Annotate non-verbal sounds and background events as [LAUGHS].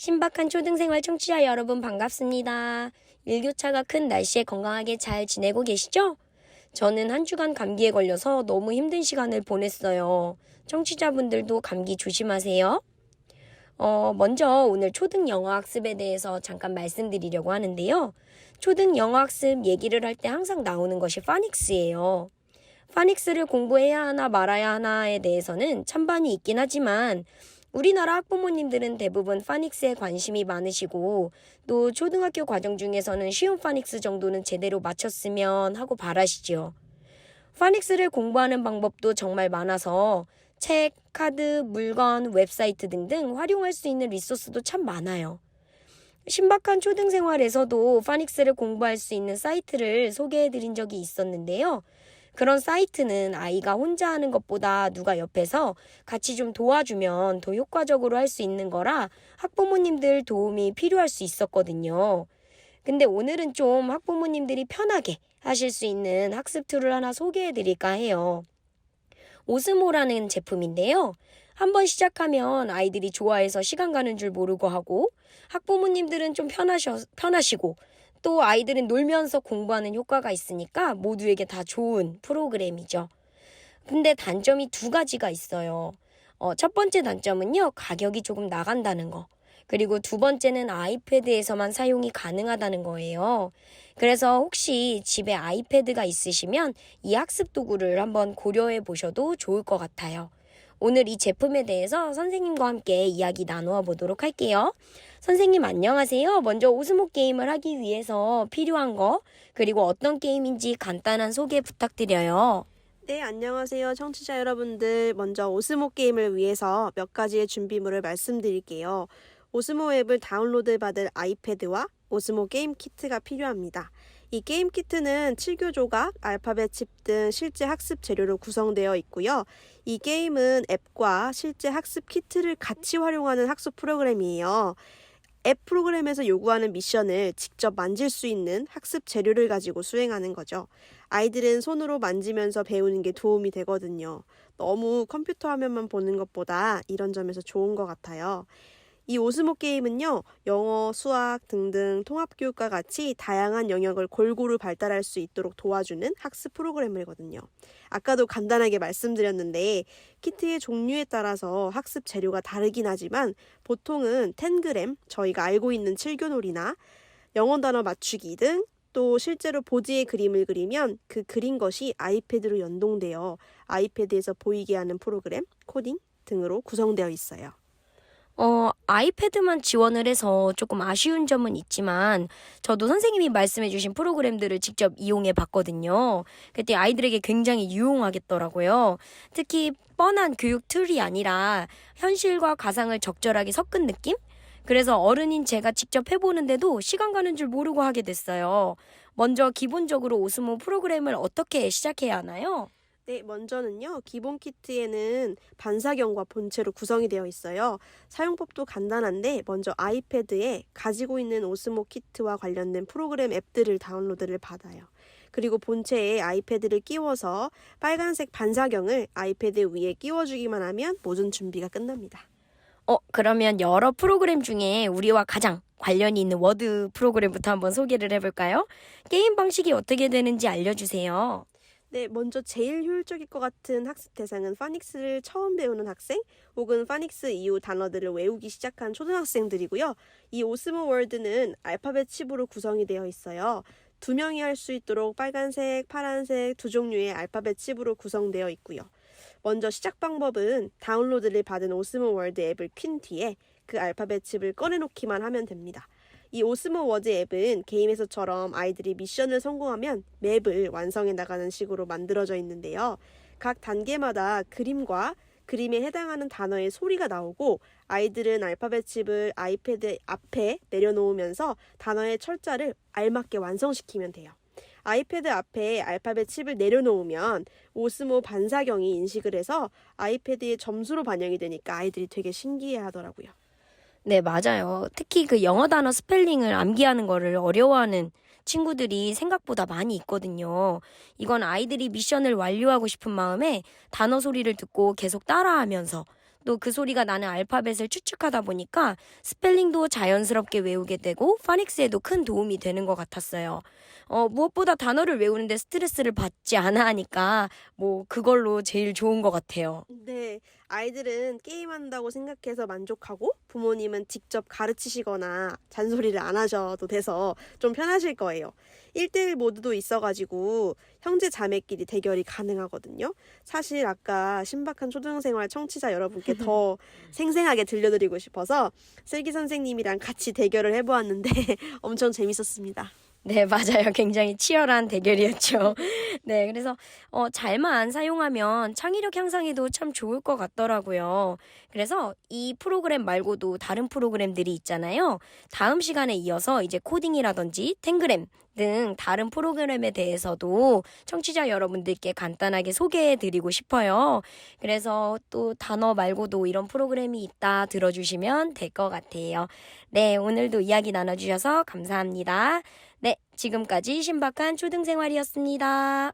신박한 초등생활 청취자 여러분 반갑습니다. 일교차가 큰 날씨에 건강하게 잘 지내고 계시죠? 저는 한 주간 감기에 걸려서 너무 힘든 시간을 보냈어요. 청취자분들도 감기 조심하세요. 어, 먼저 오늘 초등 영어 학습에 대해서 잠깐 말씀드리려고 하는데요. 초등 영어 학습 얘기를 할 때 항상 나오는 것이 파닉스예요. 파닉스를 공부해야 하나 말아야 하나에 대해서는 찬반이 있긴 하지만 우리나라 학부모님들은 대부분 파닉스에 관심이 많으시고 또 초등학교 과정 중에서는 쉬운 파닉스 정도는 제대로 마쳤으면 하고 바라시지요. 파닉스를 공부하는 방법도 정말 많아서 책, 카드, 물건, 웹사이트 등등 활용할 수 있는 리소스도 참 많아요. 신박한 초등 생활에서도 파닉스를 공부할 수 있는 사이트를 소개해 드린 적이 있었는데요. 그런 사이트는 아이가 혼자 하는 것보다 누가 옆에서 같이 좀 도와주면 더 효과적으로 할 수 있는 거라 학부모님들 도움이 필요할 수 있었거든요. 근데 오늘은 좀 학부모님들이 편하게 하실 수 있는 학습 툴을 하나 소개해 드릴까 해요. 오스모라는 제품인데요. 한번 시작하면 아이들이 좋아해서 시간 가는 줄 모르고 하고 학부모님들은 좀 편하셔, 편하시고 또 아이들은 놀면서 공부하는 효과가 있으니까 모두에게 다 좋은 프로그램이죠. 근데 단점이 두 가지가 있어요. 어, 첫 번째 단점은요, 가격이 조금 나간다는 거. 그리고 두 번째는 아이패드에서만 사용이 가능하다는 거예요. 그래서 혹시 집에 아이패드가 있으시면 이 학습 도구를 한번 고려해 보셔도 좋을 것 같아요. 오늘 이 제품에 대해서 선생님과 함께 이야기 나누어 보도록 할게요. 선생님 안녕하세요. 먼저 오스모 게임을 하기 위해서 필요한 거, 그리고 어떤 게임인지 간단한 소개 부탁드려요. 네, 안녕하세요. 청취자 여러분들. 먼저 오스모 게임을 위해서 몇 가지의 준비물을 말씀드릴게요. 오스모 앱을 다운로드 받을 아이패드와 오스모 게임 키트가 필요합니다. 이 게임 키트는 7교 조각, 알파벳 칩 등 실제 학습 재료로 구성되어 있고요. 이 게임은 앱과 실제 학습 키트를 같이 활용하는 학습 프로그램이에요. 앱 프로그램에서 요구하는 미션을 직접 만질 수 있는 학습 재료를 가지고 수행하는 거죠. 아이들은 손으로 만지면서 배우는 게 도움이 되거든요. 너무 컴퓨터 화면만 보는 것보다 이런 점에서 좋은 것 같아요. 이 오스모 게임은요, 영어, 수학 등등 통합교육과 같이 다양한 영역을 골고루 발달할 수 있도록 도와주는 학습 프로그램이거든요. 아까도 간단하게 말씀드렸는데, 키트의 종류에 따라서 학습 재료가 다르긴 하지만, 보통은 10g, 저희가 알고 있는 7교놀이나 영어 단어 맞추기 등 또 실제로 보지의 그림을 그리면 그 그린 것이 아이패드로 연동되어 아이패드에서 보이게 하는 프로그램, 코딩 등으로 구성되어 있어요. 어, 아이패드만 지원을 해서 조금 아쉬운 점은 있지만, 저도 선생님이 말씀해주신 프로그램들을 직접 이용해 봤거든요. 그때 아이들에게 굉장히 유용하겠더라고요. 특히 뻔한 교육 툴이 아니라 현실과 가상을 적절하게 섞은 느낌? 그래서 어른인 제가 직접 해보는데도 시간 가는 줄 모르고 하게 됐어요. 먼저 기본적으로 오스모 프로그램을 어떻게 시작해야 하나요? 네, 먼저는요, 기본 키트에는 반사경과 본체로 구성이 되어 있어요. 사용법도 간단한데, 먼저 아이패드에 가지고 있는 오스모 키트와 관련된 프로그램 앱들을 다운로드를 받아요. 그리고 본체에 아이패드를 끼워서 빨간색 반사경을 아이패드 위에 끼워주기만 하면 모든 준비가 끝납니다. 어, 그러면 여러 프로그램 중에 우리와 가장 관련이 있는 워드 프로그램부터 한번 소개를 해볼까요? 게임 방식이 어떻게 되는지 알려주세요. 네, 먼저 제일 효율적일 것 같은 학습 대상은 파닉스를 처음 배우는 학생 혹은 파닉스 이후 단어들을 외우기 시작한 초등학생들이고요. 이 오스모 월드는 알파벳 칩으로 구성이 되어 있어요. 두 명이 할 수 있도록 빨간색, 파란색 두 종류의 알파벳 칩으로 구성되어 있고요. 먼저 시작 방법은 다운로드를 받은 오스모 월드 앱을 킨 뒤에 그 알파벳 칩을 꺼내놓기만 하면 됩니다. 이 오스모 워드 앱은 게임에서처럼 아이들이 미션을 성공하면 맵을 완성해 나가는 식으로 만들어져 있는데요. 각 단계마다 그림과 그림에 해당하는 단어의 소리가 나오고 아이들은 알파벳 칩을 아이패드 앞에 내려놓으면서 단어의 철자를 알맞게 완성시키면 돼요. 아이패드 앞에 알파벳 칩을 내려놓으면 오스모 반사경이 인식을 해서 아이패드의 점수로 반영이 되니까 아이들이 되게 신기해 하더라고요. 네, 맞아요. 특히 그 영어 단어 스펠링을 암기하는 거를 어려워하는 친구들이 생각보다 많이 있거든요. 이건 아이들이 미션을 완료하고 싶은 마음에 단어 소리를 듣고 계속 따라하면서 또 그 소리가 나는 알파벳을 추측하다 보니까 스펠링도 자연스럽게 외우게 되고 파닉스에도 큰 도움이 되는 것 같았어요. 어, 무엇보다 단어를 외우는데 스트레스를 받지 않아 하니까 뭐 그걸로 제일 좋은 것 같아요. 네, 아이들은 게임한다고 생각해서 만족하고 부모님은 직접 가르치시거나 잔소리를 안 하셔도 돼서 좀 편하실 거예요. 1대1 모드도 있어가지고 형제 자매끼리 대결이 가능하거든요. 사실 아까 신박한 초등생활 청취자 여러분께 더 [LAUGHS] 생생하게 들려드리고 싶어서 슬기 선생님이랑 같이 대결을 해보았는데 [LAUGHS] 엄청 재밌었습니다. 네, [LAUGHS] 맞아요. 굉장히 치열한 대결이었죠. [LAUGHS] 네, 그래서 어, 잘만 사용하면 창의력 향상에도 참 좋을 것 같더라고요. 그래서 이 프로그램 말고도 다른 프로그램들이 있잖아요. 다음 시간에 이어서 이제 코딩이라든지 탱그램 등 다른 프로그램에 대해서도 청취자 여러분들께 간단하게 소개해 드리고 싶어요. 그래서 또 단어 말고도 이런 프로그램이 있다 들어주시면 될 것 같아요. 네, 오늘도 이야기 나눠주셔서 감사합니다. 네, 지금까지 신박한 초등생활이었습니다.